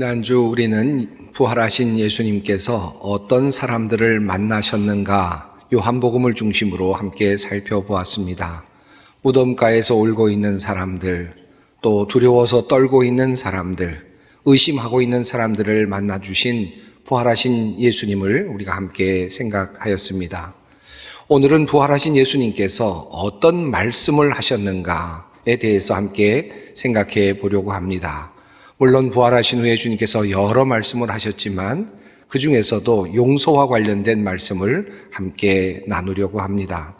지난주 우리는 부활하신 예수님께서 어떤 사람들을 만나셨는가 요한복음을 중심으로 함께 살펴보았습니다. 무덤가에서 울고 있는 사람들, 또 두려워서 떨고 있는 사람들, 의심하고 있는 사람들을 만나주신 부활하신 예수님을 우리가 함께 생각하였습니다. 오늘은 부활하신 예수님께서 어떤 말씀을 하셨는가에 대해서 함께 생각해 보려고 합니다. 물론 부활하신 후에 주님께서 여러 말씀을 하셨지만 그 중에서도 용서와 관련된 말씀을 함께 나누려고 합니다.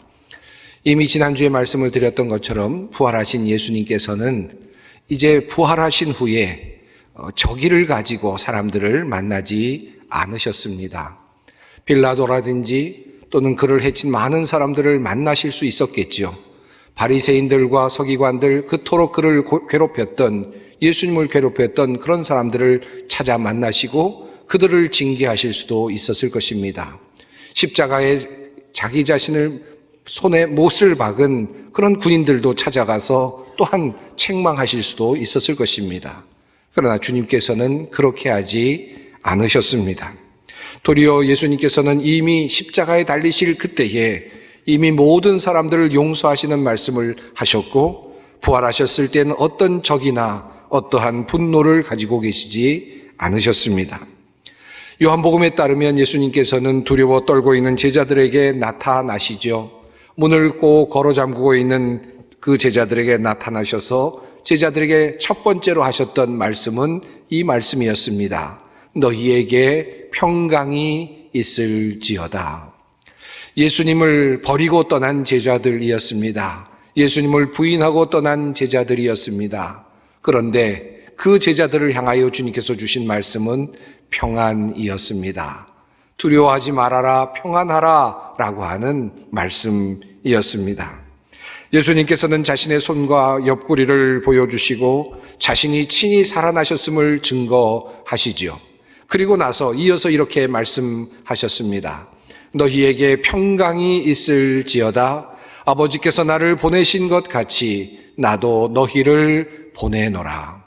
이미 지난주에 말씀을 드렸던 것처럼 부활하신 예수님께서는 이제 부활하신 후에 어, 저기를 가지고 사람들을 만나지 않으셨습니다. 빌라도라든지 또는 그를 해친 많은 사람들을 만나실 수 있었겠지요. 바리새인들과 서기관들 그토록 그를 괴롭혔던 예수님을 괴롭혔던 그런 사람들을 찾아 만나시고 그들을 징계하실 수도 있었을 것입니다. 십자가에 자기 자신을 손에 못을 박은 그런 군인들도 찾아가서 또한 책망하실 수도 있었을 것입니다. 그러나 주님께서는 그렇게 하지 않으셨습니다. 도리어 예수님께서는 이미 십자가에 달리실 그때에 이미 모든 사람들을 용서하시는 말씀을 하셨고 부활하셨을 때는 어떤 적이나 어떠한 분노를 가지고 계시지 않으셨습니다. 요한복음에 따르면 예수님께서는 두려워 떨고 있는 제자들에게 나타나시죠. 문을 꼭 걸어 잠그고 있는 그 제자들에게 나타나셔서 제자들에게 첫 번째로 하셨던 말씀은 이 말씀이었습니다. 너희에게 평강이 있을지어다. 예수님을 버리고 떠난 제자들이었습니다. 예수님을 부인하고 떠난 제자들이었습니다. 그런데 그 제자들을 향하여 주님께서 주신 말씀은 평안이었습니다. 두려워하지 말아라, 평안하라 라고 하는 말씀이었습니다. 예수님께서는 자신의 손과 옆구리를 보여주시고 자신이 친히 살아나셨음을 증거하시지요. 그리고 나서 이어서 이렇게 말씀하셨습니다. 너희에게 평강이 있을지어다 아버지께서 나를 보내신 것 같이 나도 너희를 보내노라.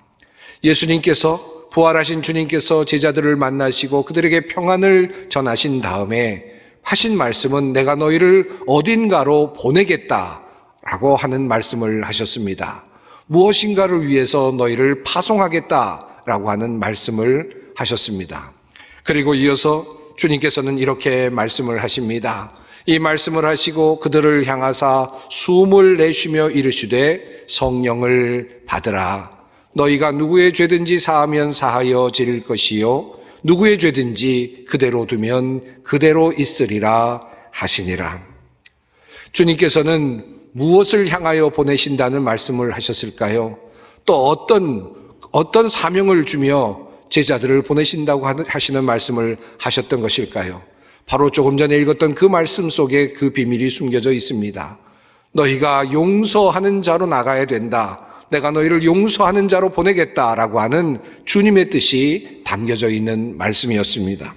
예수님께서 부활하신 주님께서 제자들을 만나시고 그들에게 평안을 전하신 다음에 하신 말씀은 내가 너희를 어딘가로 보내겠다라고 하는 말씀을 하셨습니다. 무엇인가를 위해서 너희를 파송하겠다라고 하는 말씀을 하셨습니다. 그리고 이어서 주님께서는 이렇게 말씀을 하십니다. 이 말씀을 하시고 그들을 향하사 숨을 내쉬며 이르시되 성령을 받으라. 너희가 누구의 죄든지 사하면 사하여질 것이요. 누구의 죄든지 그대로 두면 그대로 있으리라 하시니라. 주님께서는 무엇을 향하여 보내신다는 말씀을 하셨을까요? 또 어떤, 어떤 사명을 주며 제자들을 보내신다고 하시는 말씀을 하셨던 것일까요? 바로 조금 전에 읽었던 그 말씀 속에 그 비밀이 숨겨져 있습니다. 너희가 용서하는 자로 나가야 된다. 내가 너희를 용서하는 자로 보내겠다라고 하는 주님의 뜻이 담겨져 있는 말씀이었습니다.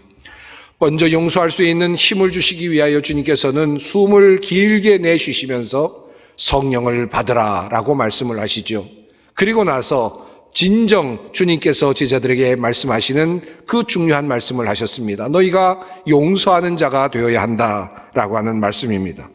먼저 용서할 수 있는 힘을 주시기 위하여 주님께서는 숨을 길게 내쉬시면서 성령을 받으라라고 말씀을 하시죠. 그리고 나서 진정 주님께서 제자들에게 말씀하시는 그 중요한 말씀을 하셨습니다. 너희가 용서하는 자가 되어야 한다라고 하는 말씀입니다.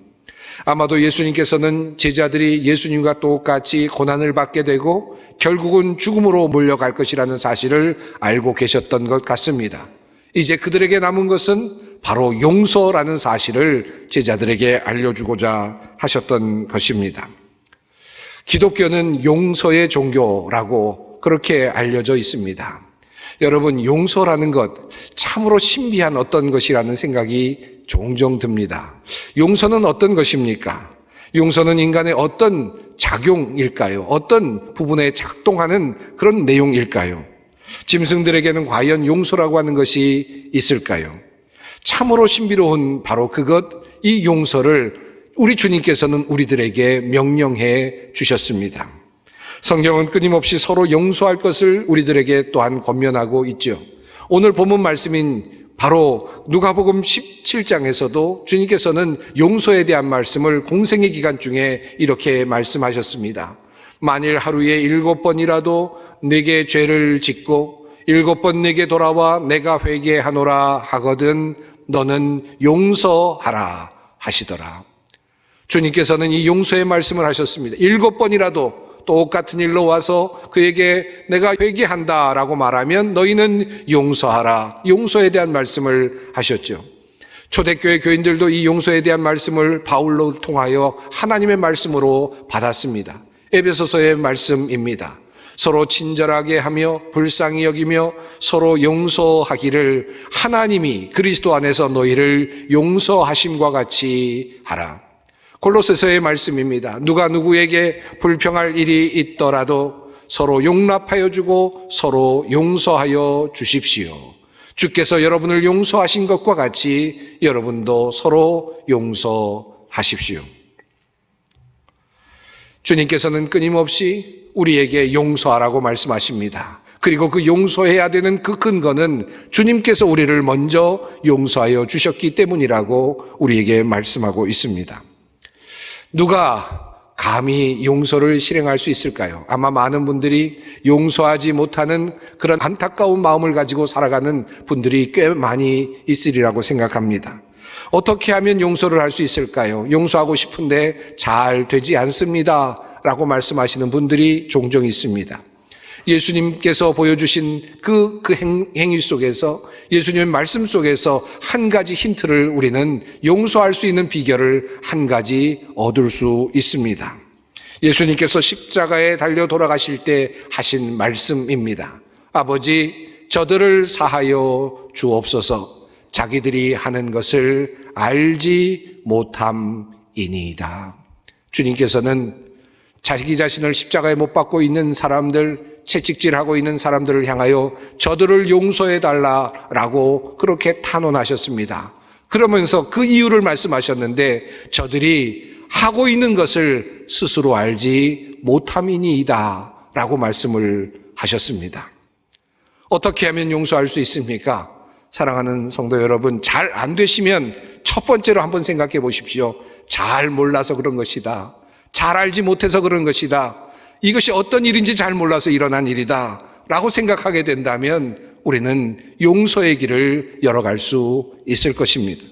아마도 예수님께서는 제자들이 예수님과 똑같이 고난을 받게 되고 결국은 죽음으로 몰려갈 것이라는 사실을 알고 계셨던 것 같습니다. 이제 그들에게 남은 것은 바로 용서라는 사실을 제자들에게 알려주고자 하셨던 것입니다. 기독교는 용서의 종교라고 그렇게 알려져 있습니다. 여러분, 용서라는 것 참으로 신비한 어떤 것이라는 생각이 종종 듭니다. 용서는 어떤 것입니까? 용서는 인간의 어떤 작용일까요? 어떤 부분에 작동하는 그런 내용일까요? 짐승들에게는 과연 용서라고 하는 것이 있을까요? 참으로 신비로운 바로 그것, 이 용서를 우리 주님께서는 우리들에게 명령해 주셨습니다. 성경은 끊임없이 서로 용서할 것을 우리들에게 또한 권면하고 있죠. 오늘 본문 말씀인 바로 누가복음 17장에서도 주님께서는 용서에 대한 말씀을 공생의 기간 중에 이렇게 말씀하셨습니다. 만일 하루에 일곱 번이라도 내게 죄를 짓고 일곱 번 내게 돌아와 내가 회개하노라 하거든 너는 용서하라 하시더라. 주님께서는 이 용서의 말씀을 하셨습니다. 일곱 번이라도 똑같은 일로 와서 그에게 내가 회개한다 라고 말하면 너희는 용서하라. 용서에 대한 말씀을 하셨죠. 초대교회 교인들도 이 용서에 대한 말씀을 바울로 통하여 하나님의 말씀으로 받았습니다. 에베소서의 말씀입니다. 서로 친절하게 하며 불쌍히 여기며 서로 용서하기를 하나님이 그리스도 안에서 너희를 용서하심과 같이 하라. 골로새서의 말씀입니다. 누가 누구에게 불평할 일이 있더라도 서로 용납하여 주고 서로 용서하여 주십시오. 주께서 여러분을 용서하신 것과 같이 여러분도 서로 용서하십시오. 주님께서는 끊임없이 우리에게 용서하라고 말씀하십니다. 그리고 그 용서해야 되는 그 근거는 주님께서 우리를 먼저 용서하여 주셨기 때문이라고 우리에게 말씀하고 있습니다. 누가 감히 용서를 실행할 수 있을까요? 아마 많은 분들이 용서하지 못하는 그런 안타까운 마음을 가지고 살아가는 분들이 꽤 많이 있으리라고 생각합니다. 어떻게 하면 용서를 할 수 있을까요? 용서하고 싶은데 잘 되지 않습니다. 라고 말씀하시는 분들이 종종 있습니다. 예수님께서 보여주신 그, 그 행, 행위 속에서 예수님의 말씀 속에서 한 가지 힌트를 우리는 용서할 수 있는 비결을 한 가지 얻을 수 있습니다. 예수님께서 십자가에 달려 돌아가실 때 하신 말씀입니다. 아버지, 저들을 사하여 주옵소서 자기들이 하는 것을 알지 못함이니이다. 주님께서는 자기 자신을 십자가에 못 박고 있는 사람들, 채찍질하고 있는 사람들을 향하여 저들을 용서해 달라라고 그렇게 탄원하셨습니다. 그러면서 그 이유를 말씀하셨는데 저들이 하고 있는 것을 스스로 알지 못함이니이다 라고 말씀을 하셨습니다. 어떻게 하면 용서할 수 있습니까? 사랑하는 성도 여러분, 잘 안 되시면 첫 번째로 한번 생각해 보십시오. 잘 몰라서 그런 것이다. 잘 알지 못해서 그런 것이다. 이것이 어떤 일인지 잘 몰라서 일어난 일이다. 라고 생각하게 된다면 우리는 용서의 길을 열어갈 수 있을 것입니다.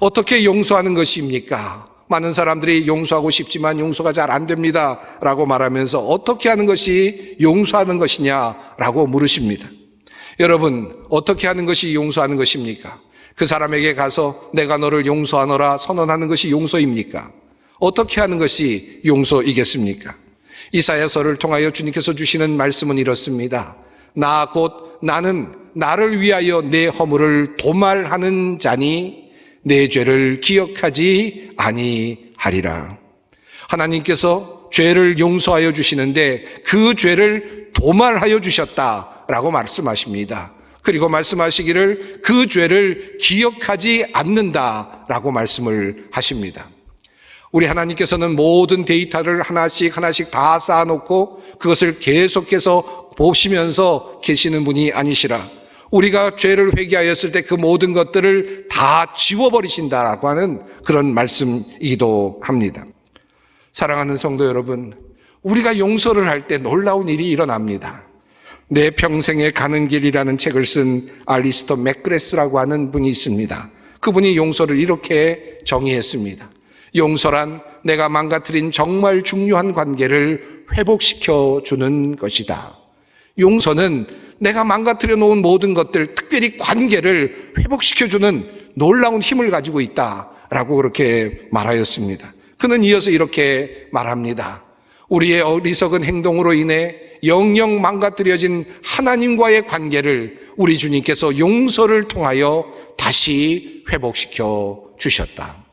어떻게 용서하는 것입니까? 많은 사람들이 용서하고 싶지만 용서가 잘 안 됩니다. 라고 말하면서 어떻게 하는 것이 용서하는 것이냐? 라고 물으십니다. 여러분, 어떻게 하는 것이 용서하는 것입니까? 그 사람에게 가서 내가 너를 용서하노라 선언하는 것이 용서입니까? 어떻게 하는 것이 용서이겠습니까? 이사야서를 통하여 주님께서 주시는 말씀은 이렇습니다. 나 곧 나는 나를 위하여 내 허물을 도말하는 자니 내 죄를 기억하지 아니하리라. 하나님께서 죄를 용서하여 주시는데 그 죄를 도말하여 주셨다라고 말씀하십니다. 그리고 말씀하시기를 그 죄를 기억하지 않는다라고 말씀을 하십니다. 우리 하나님께서는 모든 데이터를 하나씩 하나씩 다 쌓아놓고 그것을 계속해서 보시면서 계시는 분이 아니시라. 우리가 죄를 회개하였을 때 그 모든 것들을 다 지워버리신다라고 하는 그런 말씀이기도 합니다. 사랑하는 성도 여러분, 우리가 용서를 할 때 놀라운 일이 일어납니다. 내 평생에 가는 길이라는 책을 쓴 알리스터 맥그레스라고 하는 분이 있습니다. 그분이 용서를 이렇게 정의했습니다. 용서란 내가 망가뜨린 정말 중요한 관계를 회복시켜 주는 것이다. 용서는 내가 망가뜨려 놓은 모든 것들, 특별히 관계를 회복시켜 주는 놀라운 힘을 가지고 있다라고 그렇게 말하였습니다. 그는 이어서 이렇게 말합니다. 우리의 어리석은 행동으로 인해 영영 망가뜨려진 하나님과의 관계를 우리 주님께서 용서를 통하여 다시 회복시켜 주셨다.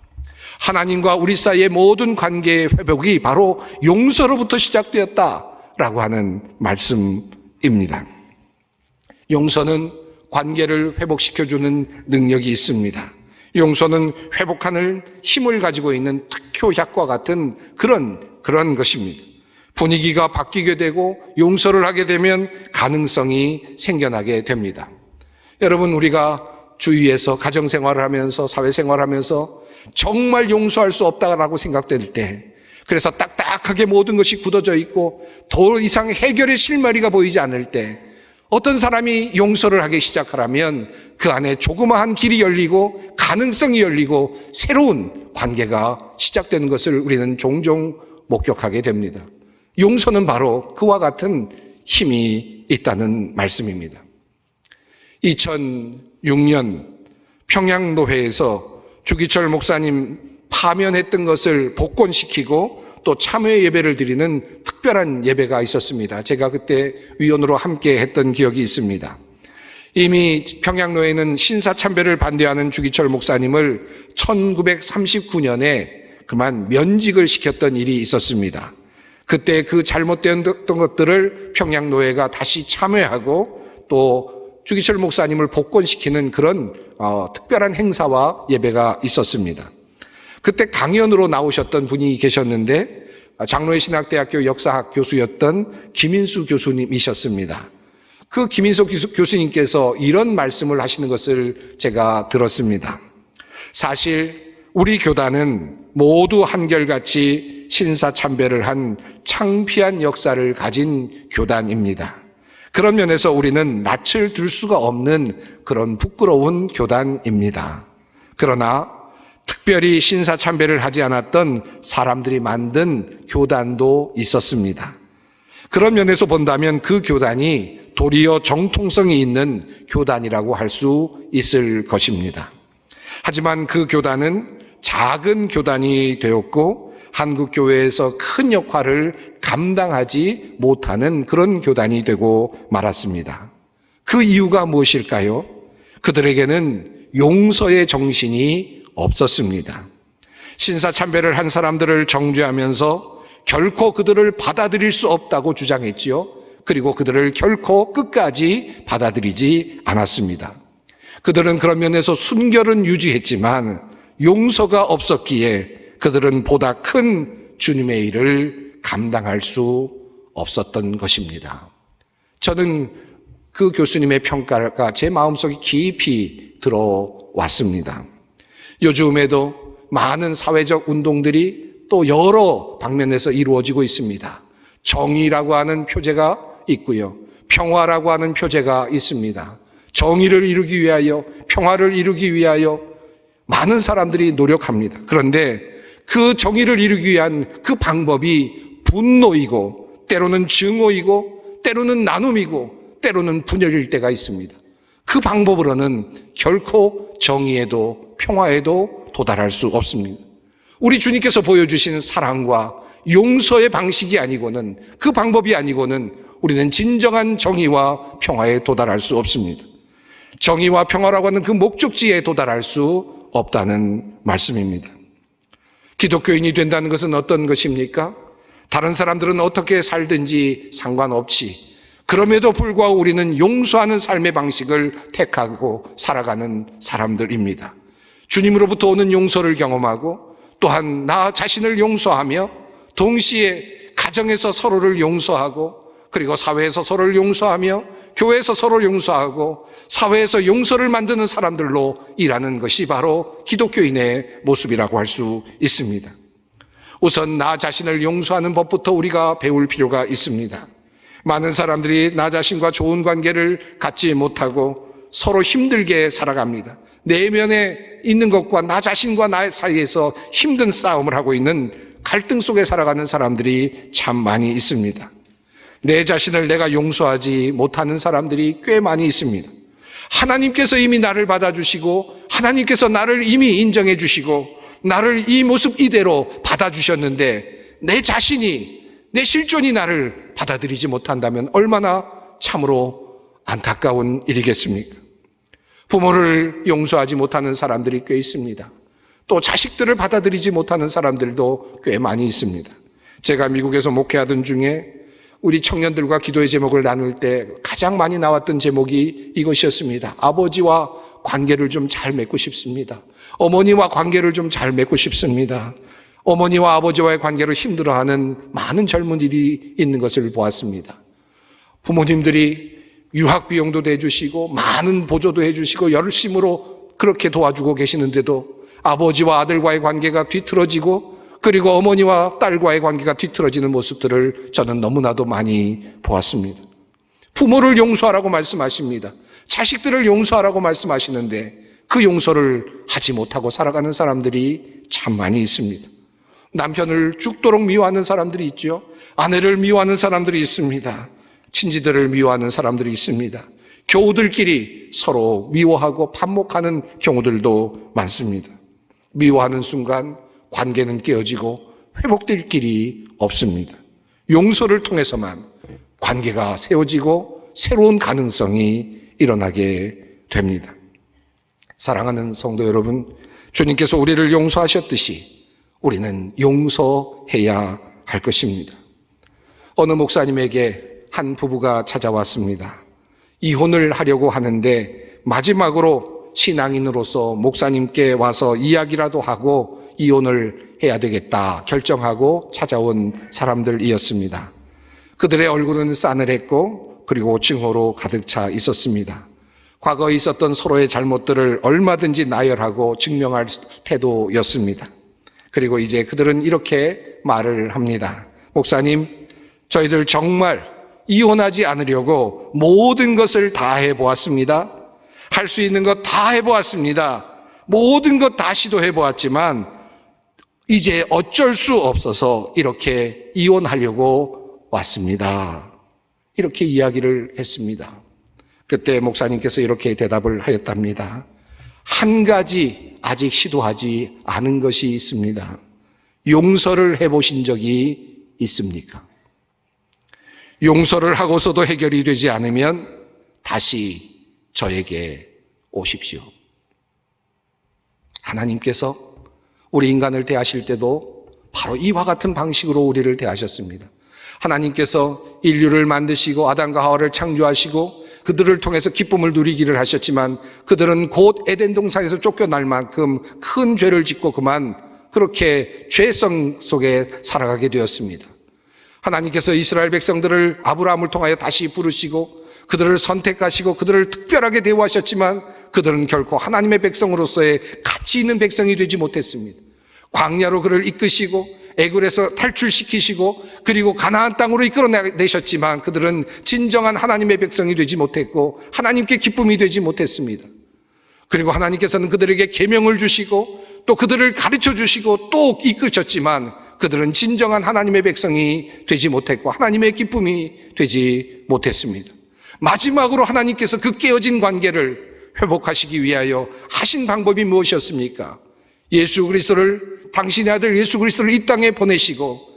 하나님과 우리 사이의 모든 관계의 회복이 바로 용서로부터 시작되었다라고 하는 말씀입니다. 용서는 관계를 회복시켜주는 능력이 있습니다. 용서는 회복하는 힘을 가지고 있는 특효약과 같은 그런, 그런 것입니다. 분위기가 바뀌게 되고 용서를 하게 되면 가능성이 생겨나게 됩니다. 여러분, 우리가 주위에서 가정생활을 하면서 사회생활을 하면서 정말 용서할 수 없다라고 생각될 때 그래서 딱딱하게 모든 것이 굳어져 있고 더 이상 해결의 실마리가 보이지 않을 때 어떤 사람이 용서를 하기 시작하라면 그 안에 조그마한 길이 열리고 가능성이 열리고 새로운 관계가 시작되는 것을 우리는 종종 목격하게 됩니다. 용서는 바로 그와 같은 힘이 있다는 말씀입니다. 2006년 평양 노회에서 주기철 목사님 파면했던 것을 복권시키고 또 참회 예배를 드리는 특별한 예배가 있었습니다. 제가 그때 위원으로 함께 했던 기억이 있습니다. 이미 평양노회는 신사참배를 반대하는 주기철 목사님을 1939년에 그만 면직을 시켰던 일이 있었습니다. 그때 그 잘못된 것들을 평양노회가 다시 참회하고 또 주기철 목사님을 복권시키는 그런 어, 특별한 행사와 예배가 있었습니다. 그때 강연으로 나오셨던 분이 계셨는데 장로회 신학대학교 역사학 교수였던 김인수 교수님이셨습니다. 그 김인수 교수님께서 이런 말씀을 하시는 것을 제가 들었습니다. 사실 우리 교단은 모두 한결같이 신사 참배를 한 창피한 역사를 가진 교단입니다. 그런 면에서 우리는 낯을 들 수가 없는 그런 부끄러운 교단입니다. 그러나 특별히 신사 참배를 하지 않았던 사람들이 만든 교단도 있었습니다. 그런 면에서 본다면 그 교단이 도리어 정통성이 있는 교단이라고 할 수 있을 것입니다. 하지만 그 교단은 작은 교단이 되었고 한국 교회에서 큰 역할을 감당하지 못하는 그런 교단이 되고 말았습니다. 그 이유가 무엇일까요? 그들에게는 용서의 정신이 없었습니다. 신사참배를 한 사람들을 정죄하면서 결코 그들을 받아들일 수 없다고 주장했지요. 그리고 그들을 결코 끝까지 받아들이지 않았습니다. 그들은 그런 면에서 순결은 유지했지만 용서가 없었기에 그들은 보다 큰 주님의 일을 감당할 수 없었던 것입니다. 저는 그 교수님의 평가가 제 마음속에 깊이 들어왔습니다. 요즘에도 많은 사회적 운동들이 또 여러 방면에서 이루어지고 있습니다. 정의라고 하는 표제가 있고요. 평화라고 하는 표제가 있습니다. 정의를 이루기 위하여, 평화를 이루기 위하여 많은 사람들이 노력합니다. 그런데 그 정의를 이루기 위한 그 방법이 분노이고, 때로는 증오이고, 때로는 나눔이고, 때로는 분열일 때가 있습니다. 그 방법으로는 결코 정의에도 평화에도 도달할 수 없습니다. 우리 주님께서 보여주신 사랑과 용서의 방식이 아니고는 그 방법이 아니고는 우리는 진정한 정의와 평화에 도달할 수 없습니다. 정의와 평화라고 하는 그 목적지에 도달할 수 없다는 말씀입니다. 기독교인이 된다는 것은 어떤 것입니까? 다른 사람들은 어떻게 살든지 상관없이 그럼에도 불구하고 우리는 용서하는 삶의 방식을 택하고 살아가는 사람들입니다. 주님으로부터 오는 용서를 경험하고 또한 나 자신을 용서하며 동시에 가정에서 서로를 용서하고 그리고 사회에서 서로를 용서하며 교회에서 서로 용서하고 사회에서 용서를 만드는 사람들로 일하는 것이 바로 기독교인의 모습이라고 할 수 있습니다. 우선 나 자신을 용서하는 법부터 우리가 배울 필요가 있습니다. 많은 사람들이 나 자신과 좋은 관계를 갖지 못하고 서로 힘들게 살아갑니다. 내면에 있는 것과 나 자신과 나 사이에서 힘든 싸움을 하고 있는 갈등 속에 살아가는 사람들이 참 많이 있습니다. 내 자신을 내가 용서하지 못하는 사람들이 꽤 많이 있습니다. 하나님께서 이미 나를 받아주시고 하나님께서 나를 이미 인정해 주시고 나를 이 모습 이대로 받아주셨는데 내 자신이 내 실존이 나를 받아들이지 못한다면 얼마나 참으로 안타까운 일이겠습니까? 부모를 용서하지 못하는 사람들이 꽤 있습니다. 또 자식들을 받아들이지 못하는 사람들도 꽤 많이 있습니다. 제가 미국에서 목회하던 중에 우리 청년들과 기도의 제목을 나눌 때 가장 많이 나왔던 제목이 이것이었습니다. 아버지와 관계를 좀 잘 맺고 싶습니다. 어머니와 관계를 좀 잘 맺고 싶습니다. 어머니와 아버지와의 관계를 힘들어하는 많은 젊은이들이 있는 것을 보았습니다. 부모님들이 유학 비용도 내주시고 많은 보조도 해주시고 열심으로 그렇게 도와주고 계시는데도 아버지와 아들과의 관계가 뒤틀어지고 그리고 어머니와 딸과의 관계가 뒤틀어지는 모습들을 저는 너무나도 많이 보았습니다. 부모를 용서하라고 말씀하십니다. 자식들을 용서하라고 말씀하시는데 그 용서를 하지 못하고 살아가는 사람들이 참 많이 있습니다. 남편을 죽도록 미워하는 사람들이 있죠. 아내를 미워하는 사람들이 있습니다. 친지들을 미워하는 사람들이 있습니다. 교우들끼리 서로 미워하고 반목하는 경우들도 많습니다. 미워하는 순간 관계는 깨어지고 회복될 길이 없습니다. 용서를 통해서만 관계가 세워지고 새로운 가능성이 일어나게 됩니다. 사랑하는 성도 여러분, 주님께서 우리를 용서하셨듯이 우리는 용서해야 할 것입니다. 어느 목사님에게 한 부부가 찾아왔습니다. 이혼을 하려고 하는데 마지막으로 신앙인으로서 목사님께 와서 이야기라도 하고 이혼을 해야 되겠다 결정하고 찾아온 사람들이었습니다. 그들의 얼굴은 싸늘했고 그리고 증오로 가득 차 있었습니다. 과거에 있었던 서로의 잘못들을 얼마든지 나열하고 증명할 태도였습니다. 그리고 이제 그들은 이렇게 말을 합니다. 목사님, 저희들 정말 이혼하지 않으려고 모든 것을 다 해보았습니다. 할 수 있는 것 다 해보았습니다. 모든 것 다 시도해보았지만, 이제 어쩔 수 없어서 이렇게 이혼하려고 왔습니다. 이렇게 이야기를 했습니다. 그때 목사님께서 이렇게 대답을 하였답니다. 한 가지 아직 시도하지 않은 것이 있습니다. 용서를 해보신 적이 있습니까? 용서를 하고서도 해결이 되지 않으면 다시 저에게 오십시오. 하나님께서 우리 인간을 대하실 때도 바로 이와 같은 방식으로 우리를 대하셨습니다. 하나님께서 인류를 만드시고 아담과 하와를 창조하시고 그들을 통해서 기쁨을 누리기를 하셨지만 그들은 곧 에덴 동산에서 쫓겨날 만큼 큰 죄를 짓고 그만 그렇게 죄성 속에 살아가게 되었습니다. 하나님께서 이스라엘 백성들을 아브라함을 통하여 다시 부르시고 그들을 선택하시고 그들을 특별하게 대우하셨지만 그들은 결코 하나님의 백성으로서의 가치 있는 백성이 되지 못했습니다. 광야로 그를 이끄시고 애굴에서 탈출시키시고 그리고 가나안 땅으로 이끌어내셨지만 그들은 진정한 하나님의 백성이 되지 못했고 하나님께 기쁨이 되지 못했습니다. 그리고 하나님께서는 그들에게 계명을 주시고 또 그들을 가르쳐 주시고 또 이끄셨지만 그들은 진정한 하나님의 백성이 되지 못했고 하나님의 기쁨이 되지 못했습니다. 마지막으로 하나님께서 그 깨어진 관계를 회복하시기 위하여 하신 방법이 무엇이었습니까? 예수 그리스도를 당신의 아들 예수 그리스도를 이 땅에 보내시고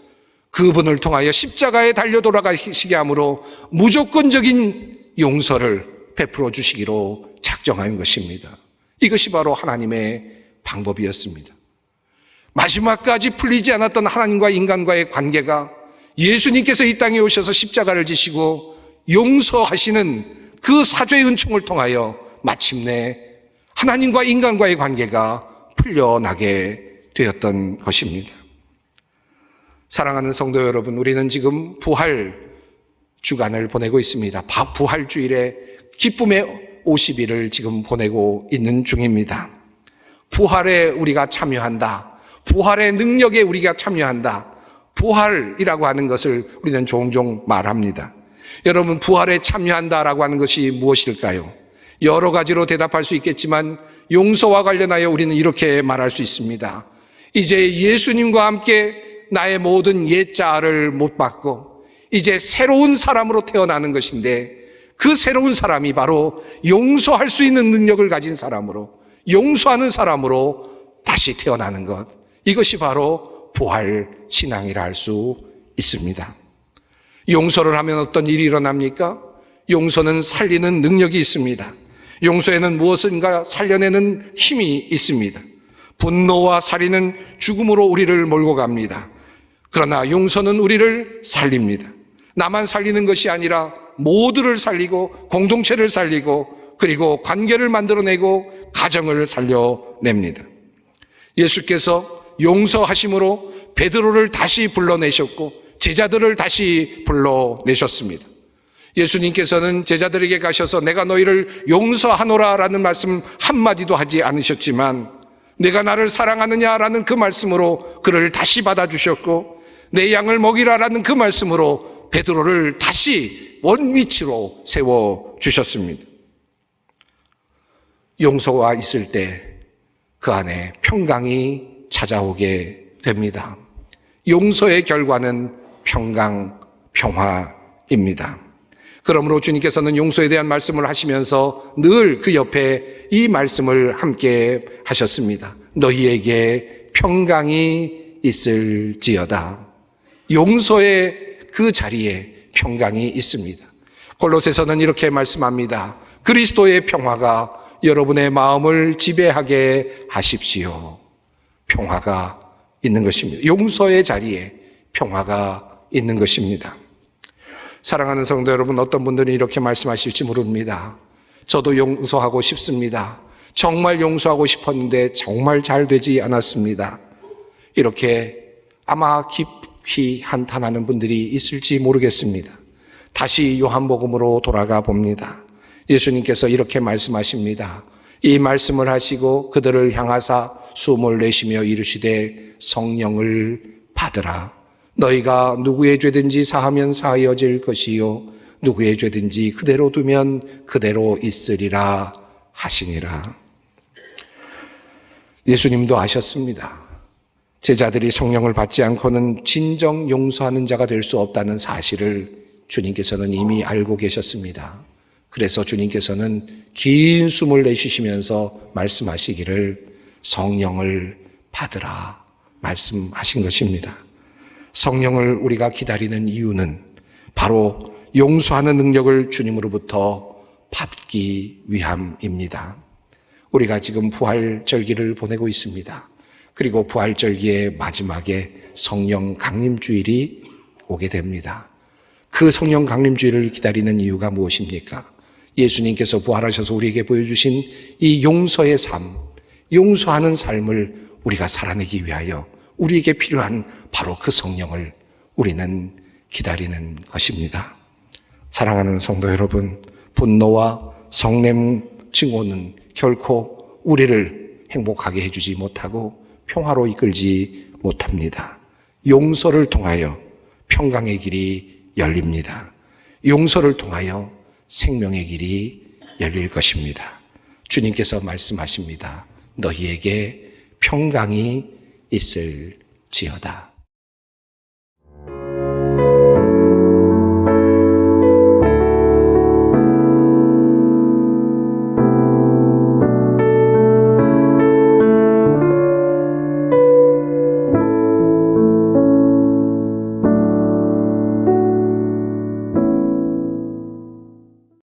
그분을 통하여 십자가에 달려 돌아가시게 함으로 무조건적인 용서를 베풀어 주시기로 작정한 것입니다. 이것이 바로 하나님의 방법이었습니다. 마지막까지 풀리지 않았던 하나님과 인간과의 관계가 예수님께서 이 땅에 오셔서 십자가를 지시고 용서하시는 그 사죄의 은총을 통하여 마침내 하나님과 인간과의 관계가 풀려나게 되었던 것입니다. 사랑하는 성도 여러분, 우리는 지금 부활 주간을 보내고 있습니다. 부활 주일에 기쁨의 50일을 지금 보내고 있는 중입니다. 부활에 우리가 참여한다. 부활의 능력에 우리가 참여한다. 부활이라고 하는 것을 우리는 종종 말합니다. 여러분, 부활에 참여한다라고 하는 것이 무엇일까요? 여러 가지로 대답할 수 있겠지만 용서와 관련하여 우리는 이렇게 말할 수 있습니다. 이제 예수님과 함께 나의 모든 옛자를 못 받고 이제 새로운 사람으로 태어나는 것인데 그 새로운 사람이 바로 용서할 수 있는 능력을 가진 사람으로 용서하는 사람으로 다시 태어나는 것. 이것이 바로 부활 신앙이라 할 수 있습니다. 용서를 하면 어떤 일이 일어납니까? 용서는 살리는 능력이 있습니다. 용서에는 무엇인가 살려내는 힘이 있습니다. 분노와 살인은 죽음으로 우리를 몰고 갑니다. 그러나 용서는 우리를 살립니다. 나만 살리는 것이 아니라 모두를 살리고 공동체를 살리고 그리고 관계를 만들어내고 가정을 살려냅니다. 예수께서 용서하심으로 베드로를 다시 불러내셨고 제자들을 다시 불러내셨습니다. 예수님께서는 제자들에게 가셔서 내가 너희를 용서하노라 라는 말씀 한마디도 하지 않으셨지만 내가 나를 사랑하느냐라는 그 말씀으로 그를 다시 받아주셨고 내 양을 먹이라라는 그 말씀으로 베드로를 다시 원위치로 세워 주셨습니다. 용서가 있을 때 그 안에 평강이 찾아오게 됩니다. 용서의 결과는 평강, 평화입니다. 그러므로 주님께서는 용서에 대한 말씀을 하시면서 늘 그 옆에 이 말씀을 함께 하셨습니다. 너희에게 평강이 있을지어다. 용서의 그 자리에 평강이 있습니다. 골로새서는 이렇게 말씀합니다. 그리스도의 평화가 여러분의 마음을 지배하게 하십시오. 평화가 있는 것입니다. 용서의 자리에 평화가 있는 것입니다. 사랑하는 성도 여러분, 어떤 분들은 이렇게 말씀하실지 모릅니다. 저도 용서하고 싶습니다. 정말 용서하고 싶었는데 정말 잘 되지 않았습니다. 이렇게 아마 깊이 한탄하는 분들이 있을지 모르겠습니다. 다시 요한복음으로 돌아가 봅니다. 예수님께서 이렇게 말씀하십니다. 이 말씀을 하시고 그들을 향하사 숨을 내쉬며 이르시되 성령을 받으라. 너희가 누구의 죄든지 사하면 사하여질 것이요 누구의 죄든지 그대로 두면 그대로 있으리라 하시니라. 예수님도 아셨습니다. 제자들이 성령을 받지 않고는 진정 용서하는 자가 될 수 없다는 사실을 주님께서는 이미 알고 계셨습니다. 그래서 주님께서는 긴 숨을 내쉬시면서 말씀하시기를 성령을 받으라 말씀하신 것입니다. 성령을 우리가 기다리는 이유는 바로 용서하는 능력을 주님으로부터 받기 위함입니다. 우리가 지금 부활절기를 보내고 있습니다. 그리고 부활절기의 마지막에 성령 강림주일이 오게 됩니다. 그 성령 강림주일을 기다리는 이유가 무엇입니까? 예수님께서 부활하셔서 우리에게 보여주신 이 용서의 삶, 용서하는 삶을 우리가 살아내기 위하여 우리에게 필요한 바로 그 성령을 우리는 기다리는 것입니다. 사랑하는 성도 여러분, 분노와 성냄 증오는 결코 우리를 행복하게 해주지 못하고 평화로 이끌지 못합니다. 용서를 통하여 평강의 길이 열립니다. 용서를 통하여 생명의 길이 열릴 것입니다. 주님께서 말씀하십니다. 너희에게 평강이 있을지어다.